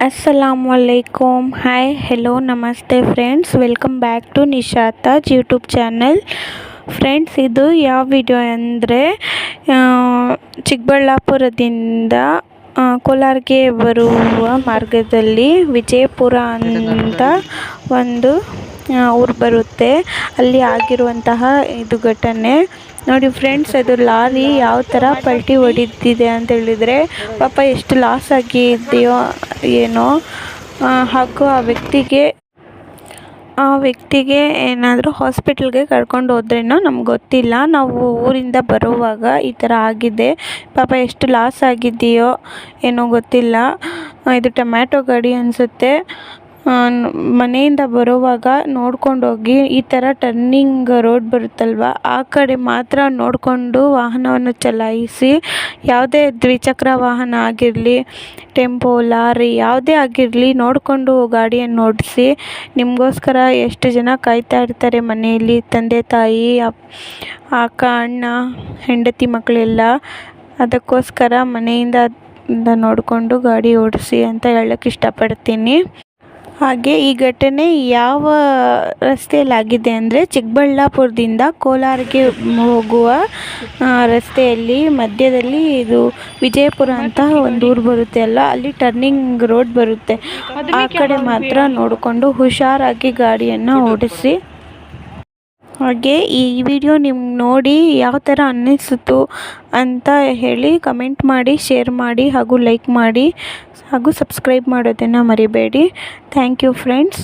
Hi hi hello namaste friends welcome back to Nishataj YouTube channel friends ಇದು ಯಾವ video ಅಂದರೆ ಚಿಕ್ಕಬಳ್ಳಾಪುರದಿಂದ ಕೋಲಾರಿಗೆ ಬರುವ ಮಾರ್ಗದಲ್ಲಿ ವಿಜಯಪುರ ಅಂತ ಒಂದು ಊರು ಬರುತ್ತೆ. ಅಲ್ಲಿ ಆಗಿರುವಂತಹ ಇದು ಘಟನೆ. ನೋಡಿ ಫ್ರೆಂಡ್ಸ್ ಅದು ಲಾರಿ ಯಾವ ಥರ ಪಲ್ಟಿ ಹೊಡಿತಿದೆ ಅಂತ ಹೇಳಿದರೆ, ಪಾಪ ಎಷ್ಟು ಲಾಸ್ ಆಗಿದೆಯೋ ಏನೋ. ಹಾಗೂ ಆ ವ್ಯಕ್ತಿಗೆ ಆ ವ್ಯಕ್ತಿಗೆ ಏನಾದರೂ ಹಾಸ್ಪಿಟಲ್ಗೆ ಕರ್ಕೊಂಡು ಹೋದ್ರೇನೋ ನಮ್ಗೆ ಗೊತ್ತಿಲ್ಲ. ನಾವು ಊರಿಂದ ಬರುವಾಗ ಈ ಥರ ಆಗಿದೆ. ಪಾಪ ಎಷ್ಟು ಲಾಸ್ ಆಗಿದೆಯೋ ಏನೋ ಗೊತ್ತಿಲ್ಲ. ಇದು ಟೊಮ್ಯಾಟೊ ಗಾಡಿ ಅನಿಸುತ್ತೆ. ಮನೆಯಿಂದ ಬರುವಾಗ ನೋಡ್ಕೊಂಡು ಹೋಗಿ, ಈ ಥರ ಟರ್ನಿಂಗ್ ರೋಡ್ ಬರುತ್ತಲ್ವ, ಆ ಕಡೆ ಮಾತ್ರ ನೋಡಿಕೊಂಡು ವಾಹನವನ್ನು ಚಲಾಯಿಸಿ, ಯಾವುದೇ ದ್ವಿಚಕ್ರ ವಾಹನ ಆಗಿರಲಿ, ಟೆಂಪೋ, ಲಾರಿ ಯಾವುದೇ ಆಗಿರಲಿ ನೋಡಿಕೊಂಡು ಗಾಡಿಯನ್ನು ಓಡಿಸಿ, ನಿಮಗೋಸ್ಕರ ಎಷ್ಟು ಜನ ಕಾಯ್ತಾ ಇರ್ತಾರೆ ಮನೆಯಲ್ಲಿ, ತಂದೆ, ತಾಯಿ ಅಕ್ಕ, ಅಣ್ಣ, ಹೆಂಡತಿ ಮಕ್ಕಳೆಲ್ಲ, ಅದಕ್ಕೋಸ್ಕರ ಮನೆಯಿಂದ ನೋಡಿಕೊಂಡು ಗಾಡಿ ಓಡಿಸಿ ಅಂತ ಹೇಳಕ್ಕೆ ಇಷ್ಟಪಡ್ತೀನಿ. ಹಾಗೆ ಈ ಘಟನೆ ಯಾವ ರಸ್ತೆಯಲ್ಲಾಗಿದೆ ಅಂದರೆ ಚಿಕ್ಕಬಳ್ಳಾಪುರದಿಂದ ಕೋಲಾರಕ್ಕೆ ಹೋಗುವ ರಸ್ತೆಯಲ್ಲಿ ಮಧ್ಯದಲ್ಲಿ ಇದು ವಿಜಯಪುರ ಅಂತ ಒಂದು ಊರು ಬರುತ್ತೆ ಅಲ್ಲ, ಅಲ್ಲಿ ಟರ್ನಿಂಗ್ ರೋಡ್ ಬರುತ್ತೆ. ಆ ಕಡೆ ಮಾತ್ರ ನೋಡಿಕೊಂಡು ಹುಷಾರಾಗಿ ಗಾಡಿಯನ್ನು ಓಡಿಸಿ. ಹಾಗೆ ಈ ವಿಡಿಯೋ ನಿಮ್ಗೆ ನೋಡಿ ಯಾವ ಥರ ಅನ್ನಿಸಿತು ಅಂತ ಹೇಳಿ ಕಮೆಂಟ್ ಮಾಡಿ ಶೇರ್ ಮಾಡಿ ಹಾಗೂ ಲೈಕ್ ಮಾಡಿ ಹಾಗೂ ಸಬ್ಸ್ಕ್ರೈಬ್ ಮಾಡೋದನ್ನು ಮರಿಬೇಡಿ. Thank you friends